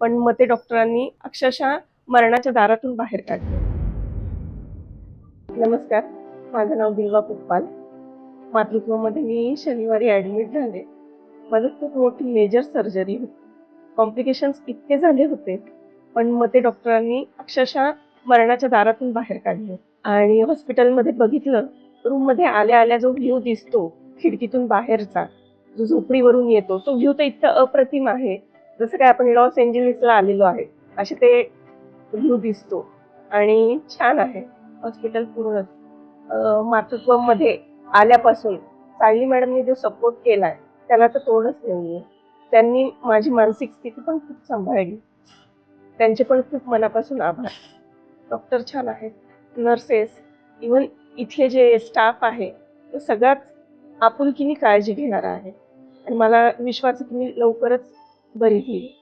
पण मते डॉक्टरांनी अक्षरशः मरणाच्या दारातून बाहेर काढले. नमस्कार. माझं नाव बिल्वा पुप्पाल. मातृत्वामध्ये मी शनिवारी ऍडमिट झाले. मला खूप मोठी मेजर सर्जरी होती. कॉम्प्लिकेशन्स इतके झाले होते पण मते डॉक्टरांनी अक्षरशः मरणाच्या दारातून बाहेर काढले. आणि हॉस्पिटलमध्ये बघितलं रूममध्ये आल्या आल्या जो व्ह्यू दिसतो खिडकीतून बाहेरचा जो झोपडीवरून येतो तो व्ह्यू तर इतका अप्रतिम आहे. जसं काय आपण लॉस एंजलिसला आलेलो आहे असे ते व्ह्यू दिसतो. आणि छान आहे. हॉस्पिटल पूर्ण मातृत्वमध्ये आल्यापासून सायली मॅडमनी जो सपोर्ट केलाय त्याला तर तोडच नाहीये. त्यांनी माझी मानसिक स्थिती पण खूप सांभाळली. त्यांचे पण खूप मनापासून आभार. डॉक्टर छान आहेत नर्सेस इवन इथले जे स्टाफ आहे तो सगळ्यात आपुलकीने काळजी घेणारा आहे. आणि मला विश्वास की मी लवकरच बरी होईल.